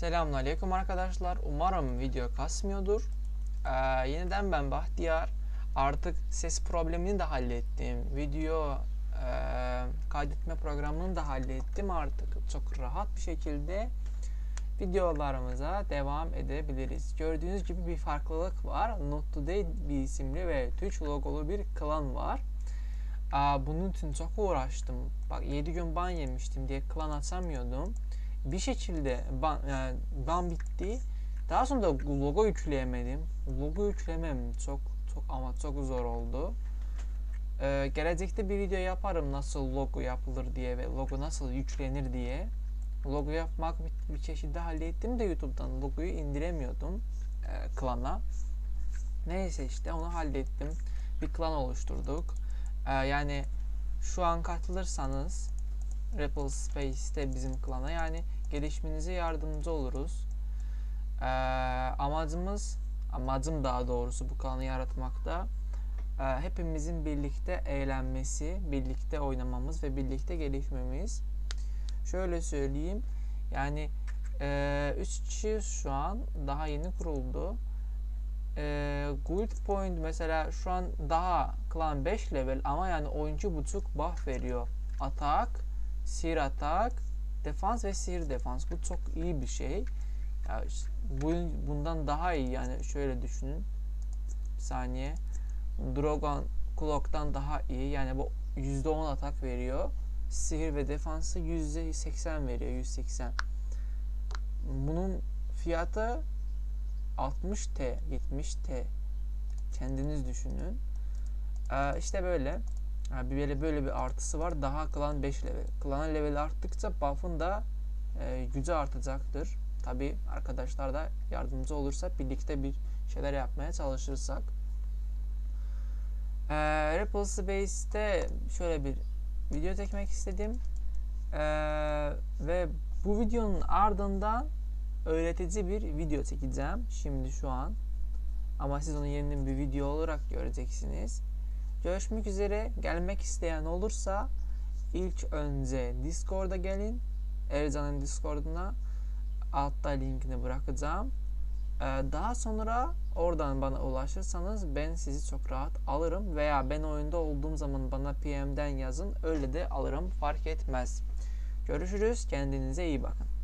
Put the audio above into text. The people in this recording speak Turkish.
Selamünaleyküm arkadaşlar. Umarım video kasmıyordur. Ee, yeniden ben Bahtiyar. Artık ses problemini de hallettim. Video e, kaydetme programını da hallettim artık. Çok rahat bir şekilde videolarımıza devam edebiliriz. Gördüğünüz gibi bir farklılık var. Not Today bir isimli ve Twitch logolu bir klan var. Aa, bunun için çok uğraştım. Bak 7 gün ban yemiştim diye klan açamıyordum bir şekilde ban, yani ban bitti. Daha sonra da logo yükleyemedim. Logo yüklemem çok çok ama çok zor oldu. Ee, gelecekte bir video yaparım nasıl logo yapılır diye ve logo nasıl yüklenir diye. Logo yapmak bir, bir şekilde hallettim de YouTube'dan logoyu indiremiyordum e, klana. Neyse işte onu hallettim. Bir klan oluşturduk. Ee, yani şu an katılırsanız Ripple Space'te bizim klana yani gelişmenize yardımcı oluruz. Ee, amacımız, amacım daha doğrusu bu klanı yaratmakta e, hepimizin birlikte eğlenmesi, birlikte oynamamız ve birlikte gelişmemiz. Şöyle söyleyeyim, yani 3 e, kişi şu an daha yeni kuruldu. E, Guild Point mesela şu an daha klan 5 level ama yani oyuncu buçuk buff veriyor. Atak, sihir atak, defans ve sihir defans. Bu çok iyi bir şey. Ya bu bundan daha iyi yani şöyle düşünün. Bir saniye. Drogon Clock'tan daha iyi. Yani bu %10 atak veriyor. Sihir ve defansı %80 veriyor. 180. Bunun fiyatı 60T, 70T. Kendiniz düşünün. Ee, işte böyle. Yani böyle böyle bir artısı var. Daha klan 5 level. Klan level arttıkça buff'ın da e, gücü artacaktır. Tabi arkadaşlar da yardımcı olursa birlikte bir şeyler yapmaya çalışırsak. E, Ripple Space'te şöyle bir video çekmek istedim. E, ve bu videonun ardından öğretici bir video çekeceğim. Şimdi şu an. Ama siz onu yeniden bir video olarak göreceksiniz. Görüşmek üzere. Gelmek isteyen olursa ilk önce Discord'a gelin. Ercan'ın Discord'una altta linkini bırakacağım. Ee, daha sonra oradan bana ulaşırsanız ben sizi çok rahat alırım veya ben oyunda olduğum zaman bana PM'den yazın öyle de alırım fark etmez. Görüşürüz. Kendinize iyi bakın.